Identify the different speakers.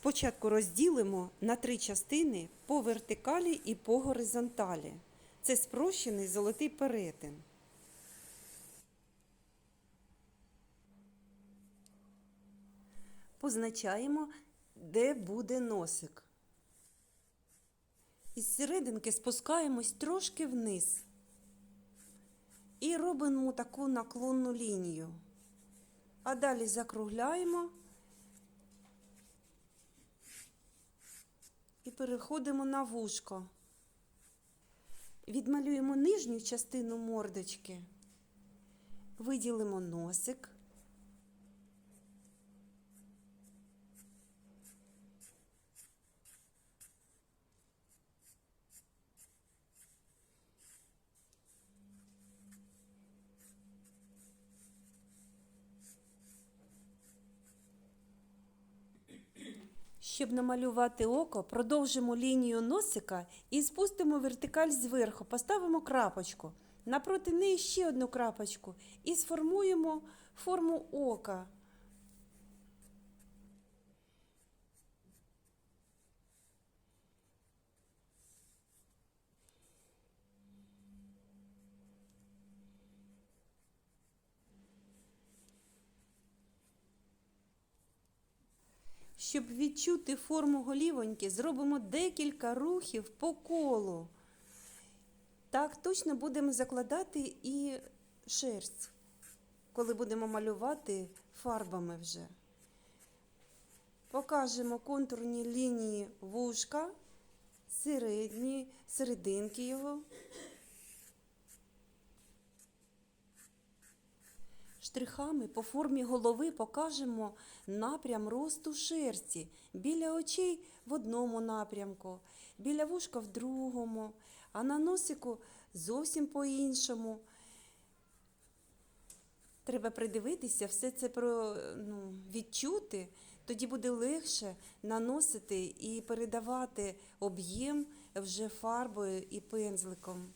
Speaker 1: Спочатку розділимо на три частини по вертикалі і по горизонталі. Це спрощений золотий перетин. Позначаємо, де буде носик. Із серединки спускаємось трошки вниз і робимо таку наклонну лінію. А далі закругляємо переходимо на вушко. Відмалюємо нижню частину мордочки, виділимо носик. Щоб намалювати око, продовжимо лінію носика і спустимо вертикаль зверху, поставимо крапочку. Напроти неї ще одну крапочку і сформуємо форму ока. Щоб відчути форму голівоньки, зробимо декілька рухів по колу. Так точно будемо закладати і шерсть, коли будемо малювати фарбами вже. Покажемо контурні лінії вушка, середні, серединки його. Штрихами по формі голови покажемо напрям росту шерсті. Біля очей в одному напрямку, біля вушка в другому, а на носику зовсім по-іншому. Треба придивитися, все це про, ну, відчути, тоді буде легше наносити і передавати об'єм вже фарбою і пензликом.